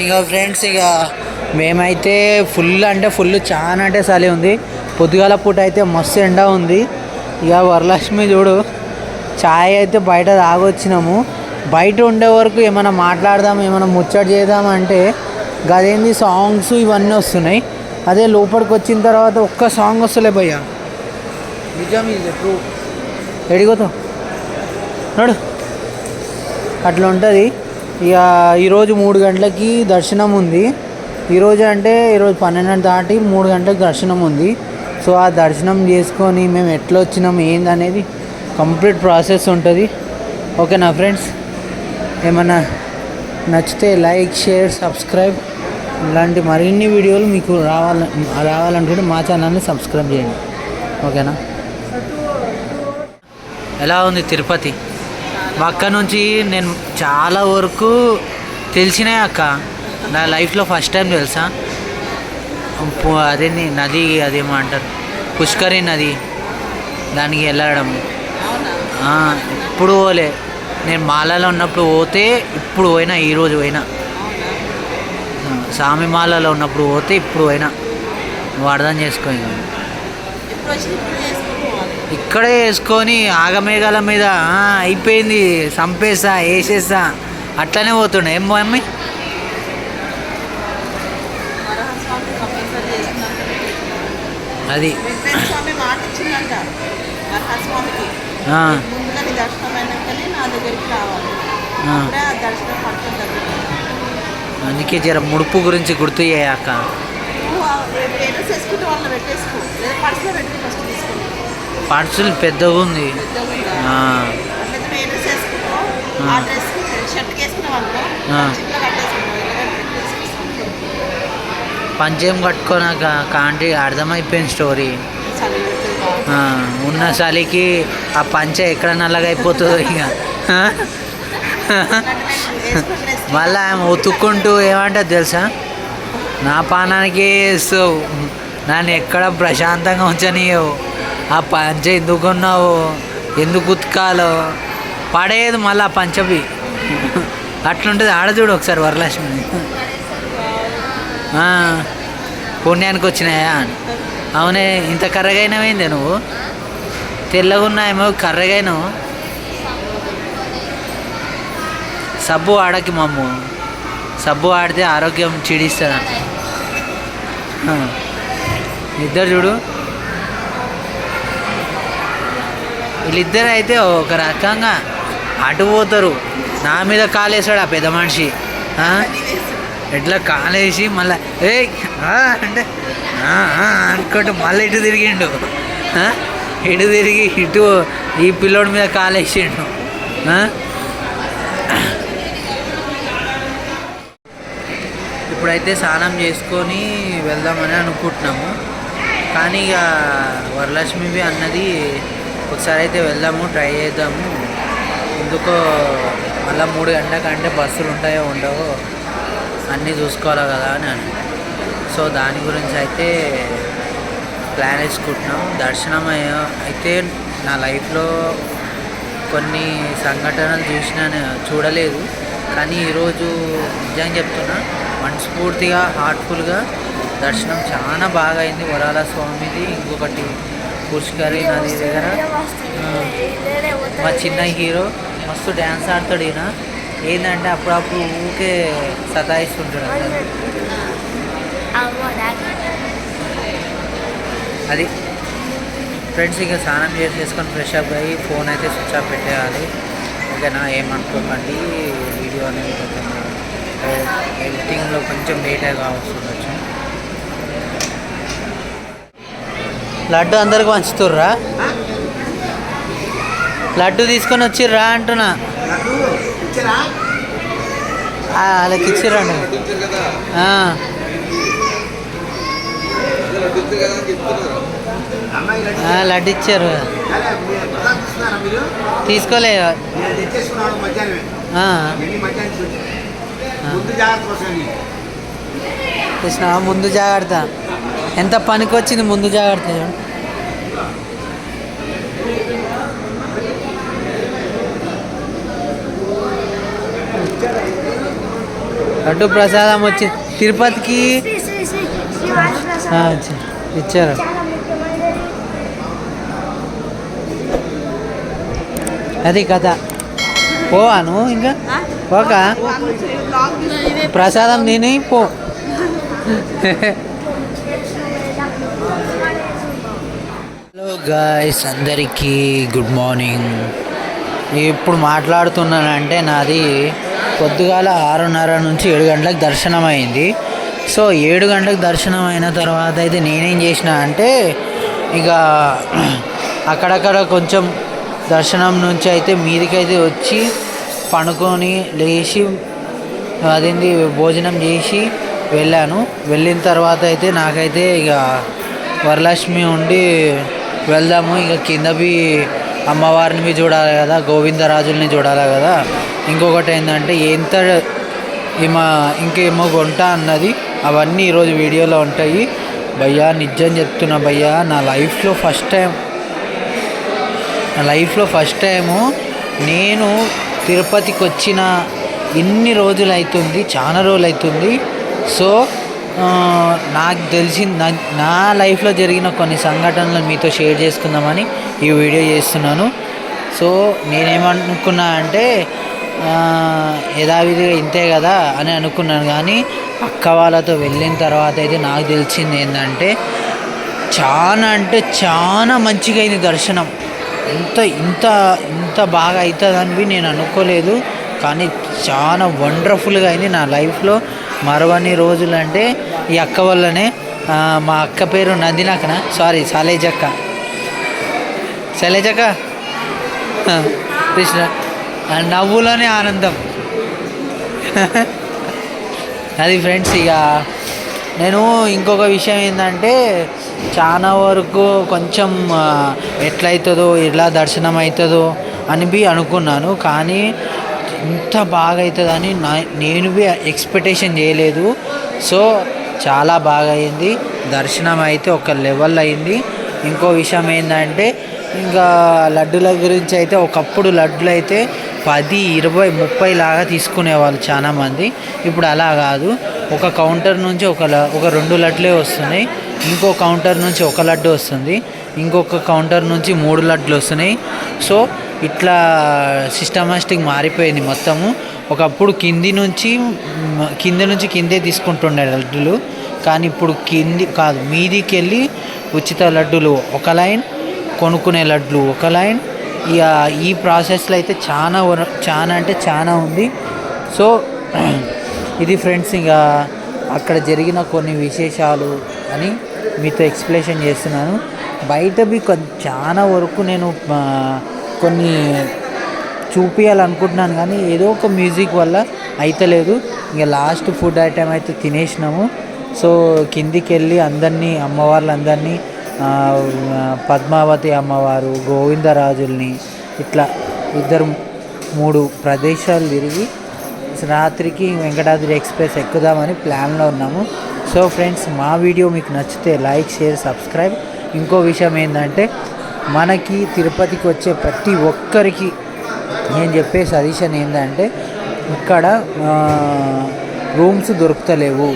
ఇక ఫ్రెండ్స్ ఇక మేమైతే ఫుల్ అంటే ఫుల్ చాలా అంటే చలి ఉంది. పొద్దుగాల పూట అయితే మస్తు ఎండ ఉంది. ఇక వరలక్ష్మి చూడు ఛాయ్ అయితే బయట తాగొచ్చినాము. బయట ఉండే వరకు ఏమైనా మాట్లాడదాం ఏమైనా ముచ్చట చేద్దాం అంటే గదేంది సాంగ్స్ ఇవన్నీ వస్తున్నాయి. అదే లోపలికి వచ్చిన తర్వాత ఒక్క సాంగ్ వస్తలే భయ్యా. నిజం ఇది ఎడిగోతావు నడు. అట్లా ఉంటుంది. ఇక ఈరోజు మూడు గంటలకి దర్శనం ఉంది. ఈరోజు అంటే ఈరోజు పన్నెండు దాటి మూడు గంటలకు దర్శనం ఉంది. సో ఆ దర్శనం చేసుకొని మేము ఎట్లా వచ్చినాం ఏందనేది కంప్లీట్ ప్రాసెస్ ఉంటుంది. ఓకేనా ఫ్రెండ్స్? ఏమన్నా నచ్చితే లైక్ షేర్ సబ్స్క్రైబ్ ఇలాంటి మరిన్ని వీడియోలు మీకు రావాల రావాలనుకుంటే మా ఛానల్ని సబ్స్క్రైబ్ చేయండి. ఓకేనా? ఎలా ఉంది తిరుపతి? మా అక్క నుంచి నేను చాలా వరకు తెలిసినాయి అక్క. నా లైఫ్లో ఫస్ట్ టైం తెలుసా? అదే నది అదేమో అంటారు. పుష్కరి నది. దానికి వెళ్ళడం. ఇప్పుడు పోలే. నేను మాలలో ఉన్నప్పుడు పోతే ఇప్పుడు పోయినా ఈరోజు పోయినా. సామి స్వామి మాలలో ఉన్నప్పుడు పోతే ఇప్పుడు పోయినా. నువ్వు అర్థం చేసుకో ఇక్కడే వేసుకొని ఆగమేఘాల మీద అయిపోయింది చంపేసా వేసేసా అట్లనే పోతుండే. ఏం మమ్మీ? అది. అందుకే జర ముడుపు గురించి గుర్తు చేయాక పెట్టేసుకో. పర్సులో పెద్దగా ఉంది. పంచేం కట్టుకోనాక కాంటి అర్థమైపోయింది స్టోరీ. ఉన్న చలికి ఆ పంచె ఎక్కడ నల్లగా అయిపోతుందో ఇక మళ్ళా ఆమె ఉతుక్కుంటూ ఏమంటుంది తెలుసా? నా పానానికి నన్ను ఎక్కడ ప్రశాంతంగా ఉంచనీయవు. ఆ పంచ ఎందుకు ఉన్నావు ఎందుకు ఉతకాలో? పడేది మళ్ళీ ఆ పంచవి అట్లుంటుంది. ఆడ చూడు ఒకసారి వరలక్ష్మి. పుణ్యానికి వచ్చినాయా అని. అవునే ఇంత కర్రగైనవేంది నువ్వు? తెల్లగా ఉన్నాయేమో కర్రగైనవు. సబ్బు ఆడకి మమ్ము. సబ్బు ఆడితే ఆరోగ్యం చెడిస్తుంది ఇద్దరు చూడు. వీళ్ళిద్దరు అయితే ఒక రకంగా అటు పోతారు. నా మీద కాలేసాడు ఆ పెద్ద మనిషి? ఎట్లా కాలేసి మళ్ళీ ఏ అంటే "ఆ, అనుకుంటూ మళ్ళీ ఇటు తిరిగిండు. ఇటు తిరిగి ఇటు ఈ పిల్లోడి మీద కాలేసిండు. ఇప్పుడైతే స్నానం చేసుకొని వెళ్దామని అనుకుంటున్నాము. కానీ ఇక వరలక్ష్మివి అన్నది ఒకసారి అయితే వెళ్దాము ట్రై చేద్దాము. ఎందుకో మళ్ళీ మూడు గంటలకంటే బస్సులు ఉంటాయో ఉండవో అన్నీ చూసుకోవాలి కదా అని అని. సో దాని గురించి అయితే ప్లాన్ వేసుకుంటున్నాం. దర్శనం అయితే నా లైఫ్లో కొన్ని సంఘటనలు చూసినా చూడలేదు. కానీ ఈరోజు నిజంగా చెప్తున్నా మనస్ఫూర్తిగా హార్ట్ఫుల్గా దర్శనం చాలా బాగా అయింది. వరాల స్వామిది ఇంకొకటి పుష్కరి నది దగ్గర. మా చిన్న హీరో మస్తు డ్యాన్స్ ఆడతాడు ఈయన. ఏంటంటే అప్పుడప్పుడు ఊకే సతాయిస్తుంటాడు అది. ఫ్రెండ్స్ ఇంకా స్నానం చేసి చేసుకొని ఫ్రెష్ అప్ అయ్యి ఫోన్ అయితే స్విచ్ ఆఫ్ పెట్టేయాలి. ఓకేనా? ఏమనుకోకండి. వీడియో అనేది కొంచెం ఎడిటింగ్లో కొంచెం లేట్గా కావచ్చు లడ్డు అందరికి పంచుతుర్రా? లడ్డు తీసుకొని వచ్చిర్రా అంటున్నా. వాళ్ళకి ఇచ్చిర్రండి లడ్డు ఇచ్చారు. తీసుకోలే. కృష్ణ ముందు జాగ్రత్త. ఎంత పనికి వచ్చింది ముందు జాగ్రత్త లడ్డు ప్రసాదం వచ్చి తిరుపతికి ఇచ్చారు అది కథ పోవాను ఇంకా పోక ప్రసాదం తిని పో గాయస్ అందరికీ గుడ్ మార్నింగ్ ఇప్పుడు మాట్లాడుతున్నానంటే నాది పొద్దుగాల ఆరున్నర నుంచి ఏడు గంటలకు దర్శనం అయింది సో ఏడు గంటలకు దర్శనం అయిన తర్వాత అయితే నేనేం చేసిన అంటే ఇక అక్కడక్కడ కొంచెం దర్శనం నుంచి అయితే మీదికైతే వచ్చి పనుకొని లేచి అదేంటి భోజనం చేసి వెళ్ళాను. వెళ్ళిన తర్వాత అయితే నాకైతే ఇక వరలక్ష్మి ఉండి వెళ్దాము. ఇక కిందవి అమ్మవారిని చూడాలి కదా గోవిందరాజుల్ని చూడాలి కదా. ఇంకొకటి ఏంటంటే ఎంత ఏమో ఇంకేమో గుంట అన్నది అవన్నీ ఈరోజు వీడియోలో ఉంటాయి. భయ్యా నిజం చెప్తున్నా భయ్యా నా లైఫ్లో ఫస్ట్ టైం నా లైఫ్లో ఫస్ట్ టైము నేను తిరుపతికి వచ్చిన ఇన్ని రోజులు అవుతుంది చాలా రోజులు అవుతుంది సో నాకు తెలిసి నా నా లైఫ్లో జరిగిన కొన్ని సంఘటనలు మీతో షేర్ చేసుకుందామని ఈ వీడియో చేస్తున్నాను. సో నేనేమనుకున్నా అంటే యథావిధిగా ఇంతే కదా అని అనుకున్నాను కానీ అక్క వాళ్ళతో వెళ్ళిన తర్వాత అయితే నాకు తెలిసింది ఏంటంటే చాలా అంటే చాలా మంచిగా అయింది దర్శనం. ఇంత ఇంత ఇంత బాగా అవుతుందని నేను అనుకోలేదు. కానీ చాలా వండర్ఫుల్గా అయింది నా లైఫ్లో. మరవని రోజులు అంటే ఈ అక్క వల్లనే మా అక్క పేరు నందినక్కన సారీ సాలేజక్క శైలజక్క కృష్ణ. నవ్వులోనే ఆనందం. అది ఫ్రెండ్స్ ఇక నేను ఇంకొక విషయం ఏంటంటే చాలా వరకు కొంచెం ఎట్లయితుందో ఎలా దర్శనం అవుతుందో అని అనుకున్నాను. కానీ ఇంత బాగా అవుతుందని నా నేను ఎక్స్పెక్టేషన్ చేయలేదు. సో చాలా బాగా అయింది దర్శనం అయితే ఒక లెవెల్ అయింది. ఇంకో విషయం ఏంటంటే ఇంకా లడ్డుల గురించి అయితే ఒకప్పుడు లడ్డులు అయితే పది ఇరవై ముప్పై లాగా తీసుకునేవాళ్ళు చాలామంది ఇప్పుడు అలా కాదు. ఒక కౌంటర్ నుంచి ఒక ల- ఒక రెండు లడ్లే వస్తున్నాయి. ఇంకో కౌంటర్ నుంచి ఒక లడ్డు వస్తుంది. ఇంకొక కౌంటర్ నుంచి మూడు లడ్లు వస్తున్నాయి. సో ఇట్లా సిస్టమాస్టిక్ మారిపోయింది మొత్తము. ఒకప్పుడు కింది నుంచి కింద కింది నుంచి కిందే తీసుకుంటుండే లడ్డులు. కానీ ఇప్పుడు కింది కాదు మీదికి వెళ్ళి ఉచిత లడ్డులు ఒక లైన్ కొనుక్కునే లడ్లు ఒక లైన్. ఇక ఈ ప్రాసెస్లో అయితే చాలా చాలా అంటే చాలా ఉంది. సో ఇది ఫ్రెండ్స్ ఇక అక్కడ జరిగిన కొన్ని విశేషాలు అని మీతో ఎక్స్ప్లెనేషన్ చేస్తున్నాను. బయట బి చాలా వరకు నేను కొన్ని చూపించాలనుకుంటున్నాను కానీ ఏదో ఒక మ్యూజిక్ వల్ల అయితలేదు. ఇంకా లాస్ట్ ఫుడ్ ఐటెం అయితే తినేసినాము. సో కిందికి వెళ్ళి అందరినీ అమ్మవార్లందరినీ పద్మావతి అమ్మవారు గోవిందరాజుల్ని ఇట్లా ఇద్దరు మూడు ప్రదేశాలు తిరిగి రాత్రికి వెంకటాద్రి ఎక్స్ప్రెస్ ఎక్కుదామని ప్లాన్లో ఉన్నాము. సో ఫ్రెండ్స్ మా వీడియో మీకు నచ్చితే లైక్ షేర్ సబ్స్క్రైబ్. ఇంకో విషయం ఏంటంటే మనకి తిరుపతికి వచ్చే ప్రతి ఒక్కరికి నేను చెప్పే సజెషన్ ఏంటంటే ఇక్కడ రూమ్స్ దొరుకుతలేవు.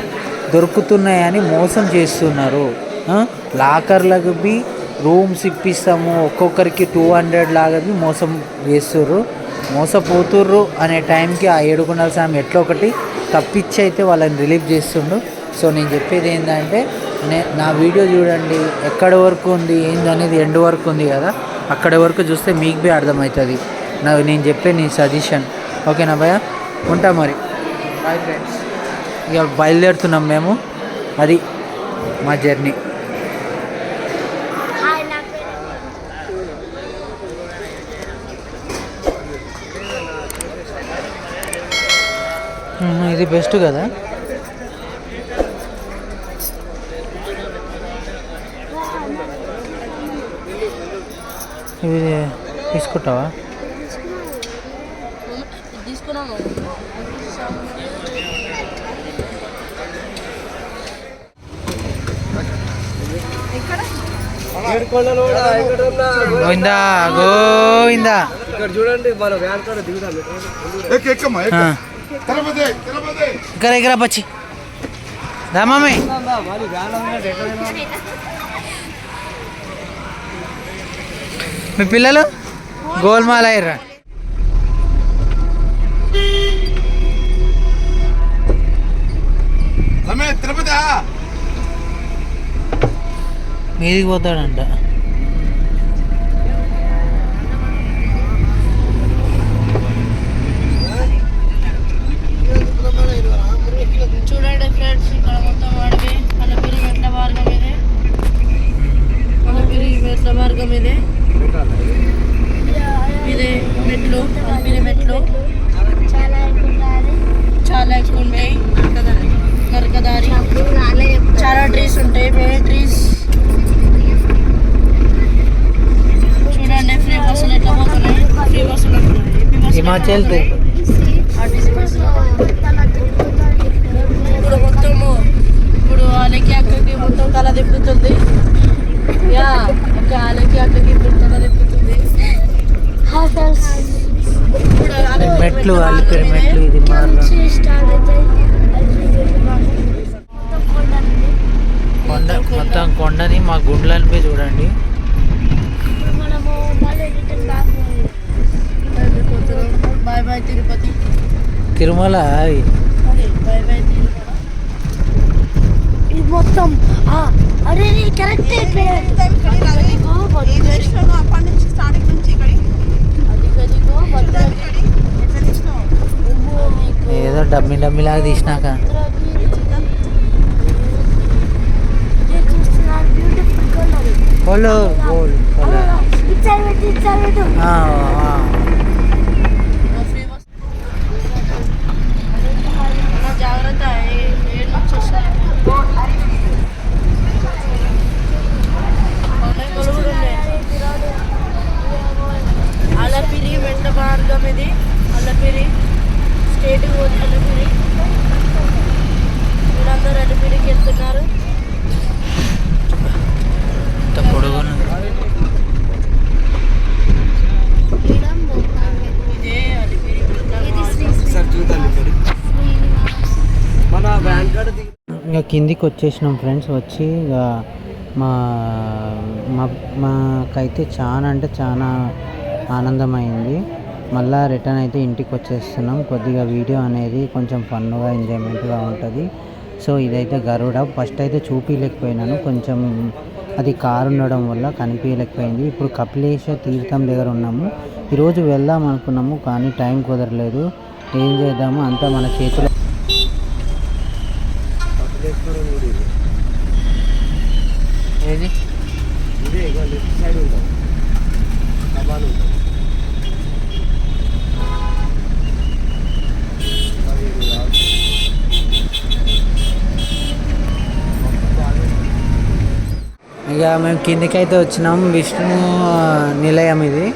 దొరుకుతున్నాయని మోసం చేస్తున్నారు. లాకర్లకు బి రూమ్స్ ఇప్పిస్తాము. ఒక్కొక్కరికి టూ హండ్రెడ్ లాగా బి మోసం చేస్తుర్రు. మోసపోతుర్రు అనే టైంకి ఆ ఏడుకొండల స్వామి ఎట్లా ఒకటి తప్పించి అయితే వాళ్ళని రిలీఫ్ చేస్తుండు. సో నేను చెప్పేది ఏంటంటే నే నా వీడియో చూడండి ఎక్కడ వరకు ఉంది ఏంది అనేది ఎండ్ వరకు ఉంది కదా. అక్కడ వరకు చూస్తే మీకు బి అర్థమవుతుంది. నా నేను చెప్పే నీ సజెషన్. ఓకేనా భయ ఉంటా మరి. బాయ్ ఫ్రెండ్స్ ఇక బయలుదేరుతున్నాం మేము. అది మా జర్నీ. ఇది బెస్ట్ కదా. ఇవి తీసుకుంటావా? గోవిందా గోవిందా. ఇక్కడ చూడండి మన వ్యాన్ కాడ దిగుదాం. ఇక్కడ ఇక్కడ పచ్చి. రా మమ్మీ మీ పిల్లలు? గోల్మాల్ అయ్యారా తిరుపతి మీదికి పోతాడంట. చూడండి ఫ్రెండ్స్ ఇక్కడ మొత్తం అడవి అల్లపిరి మెట్ల మార్గం ఇది. అల్లపిరి మెట్ల మార్గం ఇది ఇది. మెట్లు అల్లపిరి మెట్లు. చాలా ఎక్కువ ఉంటాయి నరకదారి. చాలా ట్రీస్ ఉంటాయి. వేరే ట్రీస్ చూడండి ఫ్రీ బస్సులు ఎట్లా పోతున్నాయి. ఫ్రీ బస్సులు ఉంటున్నాయి. ఫ్రీ బస్సులు హిమాచల్ ఎట్లా పోతున్నాయి? ఆర్టీసీ బస్సులు ఇప్పుడు మొత్తము ఇప్పుడు వాళ్ళకి అక్కకి మొత్తం తల తిప్పుతుంది యా అక్క వాళ్ళకి అక్కకి ఇప్పుడు తల తిప్పుతుంది హాయ్ ఫ్రెండ్స్ ఇప్పుడు వాళ్ళకి మెట్లు మెట్ల మెట్లు ఇది. కొండ మొత్తం కొండని మా గుండ్లని చూడండి మనము తిరుపతి తిరుమల ఇది మొత్తం ఆ, అరే కరెక్ట్ అది గదిగో భద్రాద్రి ఏదో డమ్మి డమ్మిలాగా తీసినాక చూస్తున్నారు బ్యూటిఫుల్ కొన్నది కోళ్ళు కోళ్ళు కోళ్ళు. ఇచ్చారు పెట్టు ఇచ్చారు పెట్టు ఆ, ఆ. ఫ్రీ బస్ అన్న జాగ్రత్త ఏ- ఏడు నుంచి వస్తాయి ఉన్నాయి, కొలువులు ఉన్నాయి. అలపిరి వెంట మార్గం ఇది. అలపిరి స్టేట్ పోతే అలపిరి వీళ్ళందరూ అలపిరికి వెళ్తున్నారు ఇంత పొడుగున్నది. ఇదే అలిపిరి ఇది శ్రీ శ్రీ సార్ చూద్దాం ఇక్కడ మన బ్యాంక్ కార్డు దిగి ఇంకా కిందికి వచ్చేసినాం ఫ్రెండ్స్ వచ్చి ఇక మా మా మాకైతే చాలా అంటే చాలా ఆనందమైంది. మళ్ళా రిటర్న్ అయితే ఇంటికి వచ్చేస్తున్నాం కొద్దిగా వీడియో అనేది కొంచెం ఫన్గా ఎంజాయ్మెంట్గా ఉంటుంది. సో ఇదైతే గరుడ. ఫస్ట్ అయితే చూపించలేకపోయినాను కొంచెం అది కారు ఉండడం వల్ల కనిపించలేకపోయింది ఇప్పుడు కపిలేశ తీర్థం దగ్గర ఉన్నాము. ఈరోజు వెళ్దాం అనుకున్నాము కానీ టైం కుదరలేదు. ఏం చేద్దాము అంతా మన చేతిలో కపిలేశ్వరం గుడి ఇది. ఏది ఇదే ఇక లెఫ్ట్ సైడ్ ఉంటుంది కబాలు ఉంటుంది మరి ఇది రాదు. ఇక మేము కిందికైతే అయితే వచ్చినాం. విష్ణు నిలయం ఇది.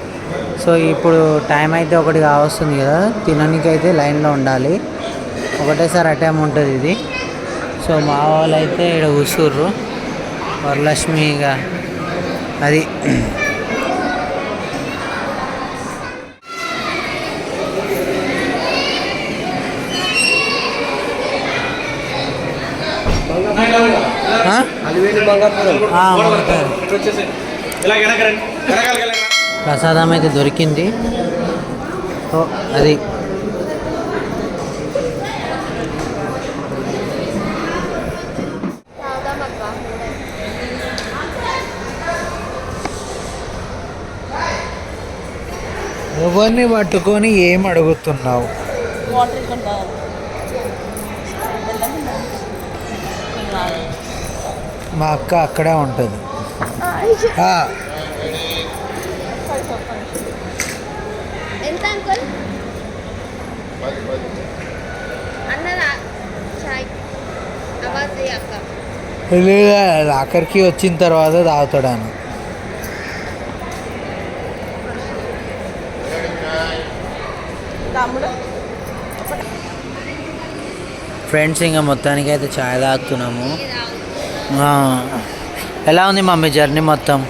సో ఇప్పుడు టైం అయితే ఒకటి కావస్తుంది కదా. తినడానికి అయితే లైన్లో ఉండాలి. ఒకటేసారి అటైమ్ ఉంటుంది ఇది. సో మా వాళ్ళు అయితే ఇక్కడ కూర్చుర్రు. వరలక్ష్మి ఇక అది ఆ? అలివేలి బంగాపురం ఆ, మమతారు. ప్రసాదం అయితే దొరికింది. ఓ అది. ఎవరిని పట్టుకొని ఏం అడుగుతున్నావు? వాటర్ ఇక్కడ మా అక్క అక్కడే ఉంటుంది. అక్కడికి వచ్చిన తర్వాత తాగుతాడాను. ఫ్రెండ్స్ ఇంకా మొత్తానికి అయితే చాయ్ తాగుతున్నాము. ఎలా ఉంది మమ్మీ జర్నీ మొత్తం?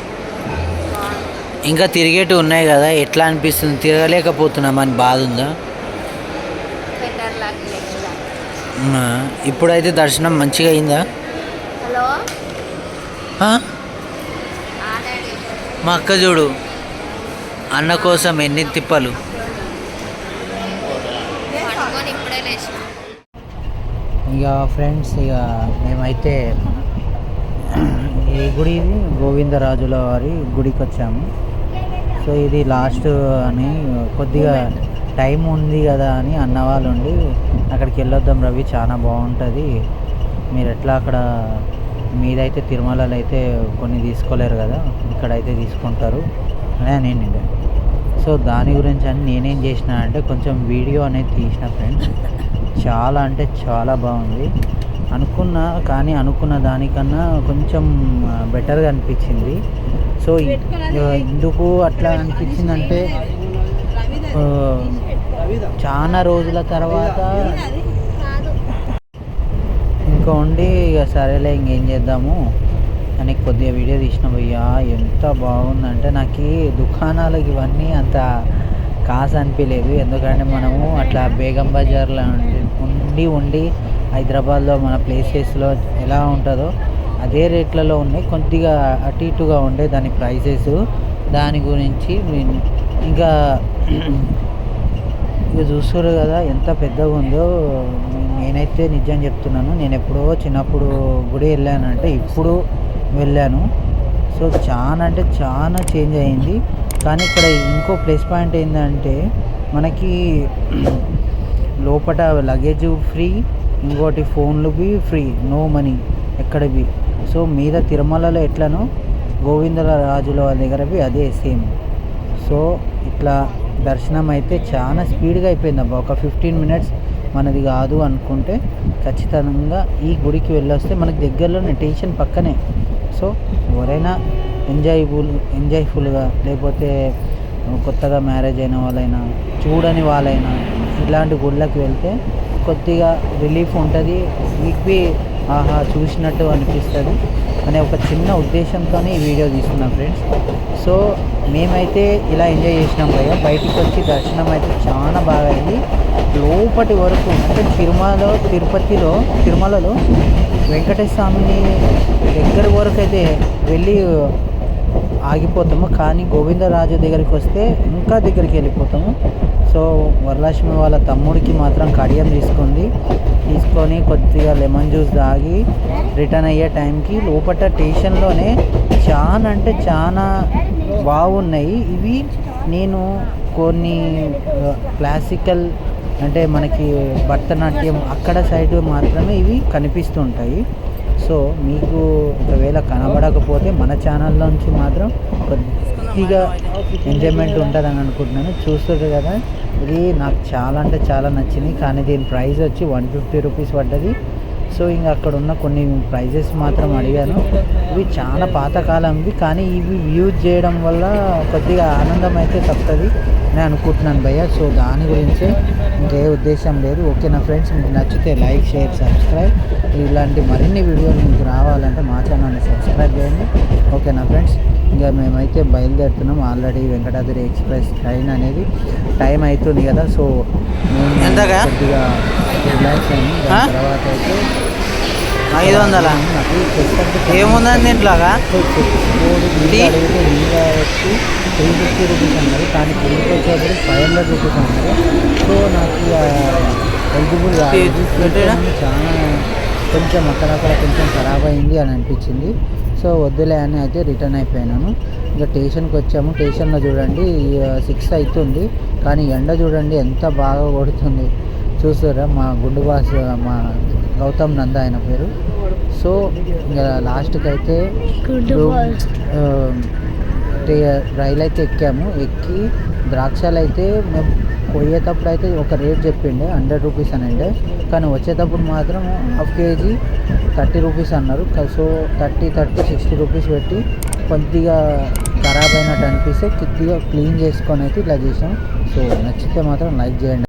ఇంకా తిరిగేటి ఉన్నాయి కదా ఎట్లా అనిపిస్తుంది? తిరగలేకపోతున్నాం అని బాధ ఉందా? ఇప్పుడైతే దర్శనం మంచిగా అయిందా? మా అక్క చూడు అన్న కోసం ఎన్ని తిప్పలు. ఇక ఫ్రెండ్స్ ఇక మేమైతే ఈ గుడి ఇది గోవిందరాజుల వారి గుడికి వచ్చాము సో ఇది లాస్ట్ అని కొద్దిగా టైం ఉంది కదా అని అన్నవాళ్ళు ఉండి అక్కడికి వెళ్ళొద్దాం రవి చాలా బాగుంటుంది. మీరు ఎట్లా అక్కడ మీదైతే తిరుమలలో అయితే కొన్ని తీసుకోలేరు కదా ఇక్కడైతే తీసుకుంటారు అని అని నేను సో దాని గురించి అని నేనేం చేసిన అంటే కొంచెం వీడియో అనేది తీసిన ఫ్రెండ్స్. చాలా అంటే చాలా బాగుంది. అనుకున్న కానీ అనుకున్న దానికన్నా కొంచెం బెటర్గా అనిపించింది. సో ఎందుకు అట్లా అనిపించిందంటే చాలా రోజుల తర్వాత ఇంకా ఉండి ఇక సరేలే ఇంకేం చేద్దాము. అని కొద్దిగా వీడియో తీసిన. భయ్యా ఎంత బాగుందంటే నాకు దుకాణాలకి దుకాణాలకు ఇవన్నీ అంత కాసు అనిపించలేదు ఎందుకంటే మనము అట్లా బేగం బజార్లో ఉండి ఉండి హైదరాబాద్లో మన ప్లేసెస్లో ఎలా ఉంటుందో అదే రేట్లలో ఉన్నాయి. కొద్దిగా అటు ఇటుగా ఉండే దాని ప్రైసెస్ దాని గురించి ఇంకా ఇక చూస్తారు కదా ఎంత పెద్దగా ఉందో. నేనైతే నిజం చెప్తున్నాను నేను ఎప్పుడో చిన్నప్పుడు గుడి వెళ్ళానంటే ఇప్పుడు వెళ్ళాను. సో చాలా అంటే చాలా చేంజ్ అయింది. కానీ ఇక్కడ ఇంకో ప్లస్ పాయింట్ ఏంటంటే మనకి లోపల లగేజ్ ఫ్రీ ఇంకోటి ఫోన్లు బి ఫ్రీ నో మనీ ఎక్కడ బి? సో మీద తిరుమలలో ఎట్లనో గోవిందల రాజుల వాళ్ళ దగ్గర బి అదే సేమ్. సో ఇట్లా దర్శనం అయితే చాలా స్పీడ్గా అయిపోయింది అబ్బా. ఒక ఫిఫ్టీన్ మినిట్స్ మనది కాదు అనుకుంటే ఖచ్చితంగా ఈ గుడికి వెళ్ళొస్తే మనకి దగ్గరలోనే స్టేషన్ పక్కనే. సో ఎవరైనా ఎంజాయ్ఫుల్ ఎంజాయ్ఫుల్గా లేకపోతే కొత్తగా మ్యారేజ్ అయిన వాళ్ళైనా చూడని వాళ్ళైనా ఇలాంటి గుళ్ళకి వెళ్తే కొద్దిగా రిలీఫ్ ఉంటుంది. మీకు ఆహా చూసినట్టు అనిపిస్తుంది. అనే ఒక చిన్న ఉద్దేశంతో ఈ వీడియో తీసుకున్నాం ఫ్రెండ్స్. సో మేమైతే ఇలా ఎంజాయ్ చేసినాం భయ్య. బయటికి వచ్చి దర్శనం అయితే చాలా బాగా అయింది లోపటి వరకు అంటే తిరుమలలో తిరుపతిలో తిరుమలలో వెంకటేశ్వర స్వామిని దగ్గర వరకు అయితే వెళ్ళి ఆగిపోతాము. కానీ గోవిందరాజు దగ్గరికి వస్తే ఇంకా దగ్గరికి వెళ్ళిపోతాము. సో వరలక్ష్మి వాళ్ళ తమ్ముడికి మాత్రం కడియం తీసుకుంది తీసుకొని కొద్దిగా లెమన్ జ్యూస్ తాగి రిటర్న్ అయ్యే టైంకి లోపల స్టేషన్లోనే చాలా అంటే చాలా బాగున్నాయి ఇవి నేను కొన్ని క్లాసికల్ అంటే మనకి భరతనాట్యం అక్కడ సైడ్ మాత్రమే ఇవి కనిపిస్తుంటాయి. సో మీకు ఒకవేళ కనబడకపోతే మన ఛానల్లోంచి మాత్రం కొద్దిగా ఎంజాయ్మెంట్ ఉంటుందని అనుకుంటున్నాను. చూస్తుంది కదా ఇది నాకు చాలా అంటే చాలా నచ్చింది. కానీ దీని ప్రైస్ వచ్చి వన్ ఫిఫ్టీ రూపీస్ పడ్డది. సో ఇంకా అక్కడ ఉన్న కొన్ని ప్రైజెస్ మాత్రం అడిగాను. ఇవి చాలా పాతకాలంవి కానీ ఇవి యూజ్ చేయడం వల్ల కొద్దిగా ఆనందం అయితే తప్పుతుంది నేను అనుకుంటున్నాను భయ్య. సో దాని గురించే ఇంకే ఉద్దేశం లేదు. ఓకే నా ఫ్రెండ్స్? మీకు నచ్చితే లైక్ షేర్ సబ్స్క్రైబ్. ఇలాంటి మరిన్ని వీడియోలు మీకు రావాలంటే మా ఛానల్ని సబ్స్క్రైబ్ చేయండి. ఓకే నా ఫ్రెండ్స్? ఇంకా మేమైతే బయలుదేరుతున్నాం. ఆల్రెడీ వెంకటాద్రి ఎక్స్ప్రెస్ ట్రైన్ అనేది టైం అవుతుంది కదా. సో? కొద్దిగా రిలాక్స్ అయ్యి? దాని తర్వాత అయితే ఐదు వందల? ఏముందని దీంట్లోగా వచ్చి త్రీ ఫిఫ్టీ రూపీస్ అన్నారు. కానీ కిందకి వచ్చేప్పుడు ఫైవ్ హండ్రెడ్ రూపీస్ అన్నారు. సో నాకు ఎలిజిబుల్? చాలా కొంచెం అక్కడక్కడ కొంచెం ఖరాబ్ అయింది అని అనిపించింది. సో వద్దులే అని అయితే రిటర్న్ అయిపోయినాను. ఇంకా స్టేషన్కి వచ్చాము. స్టేషన్లో చూడండి సిక్స్ అవుతుంది కానీ ఎండ చూడండి ఎంత బాగా కొడుతుంది. చూసారా మా గుండు బాస్ మా గౌతమ్ నంద ఆయన పేరు. సో ఇంకా లాస్ట్కి అయితే రైలు అయితే ఎక్కాము. ఎక్కి ద్రాక్షలు అయితే మేము పోయేటప్పుడు అయితే ఒక రేట్ చెప్పిండే హండ్రెడ్ రూపీస్ అని అంటే కానీ వచ్చేటప్పుడు మాత్రం హాఫ్ కేజీ థర్టీ రూపీస్ అన్నారు. So thirty thirty sixty rupees పెట్టి కొద్దిగా ఖరాబ్ అయినట్టు అనిపిస్తే కొద్దిగా క్లీన్ చేసుకొని అయితే ఇట్లా చేసాం. సో నచ్చితే మాత్రం లైక్ చేయండి.